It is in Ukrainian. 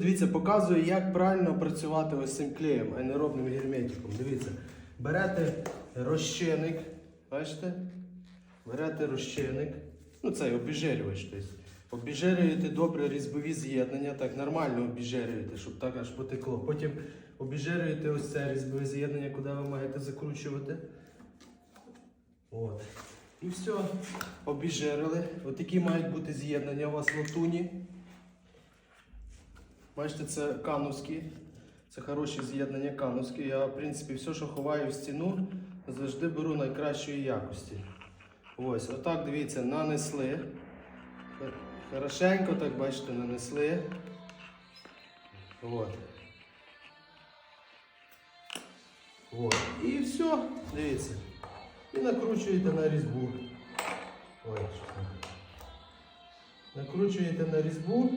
Дивіться, показую, як правильно працювати ось цим клеєм, аеробним герметиком. Дивіться, берете розчинник, бачите? Берете розчинник, ну цей обіжирювач. Тобто. Обіжирюєте добре різьбові з'єднання, так нормально обіжирюєте, щоб так аж потекло. Потім обіжирюєте ось це різьбове з'єднання, куди ви маєте закручувати. От. І все, обіжирили. Ось такі мають бути з'єднання у вас латуні. Бачите, це кановські. Це хороші з'єднання кановські. Я, в принципі, все, що ховаю в стіну, завжди беру найкращої якості. Ось, отак, дивіться, нанесли. Хорошенько, так бачите, нанесли. От. От. І все, дивіться. І накручуєте на різьбу. Ой. Накручуєте на різьбу.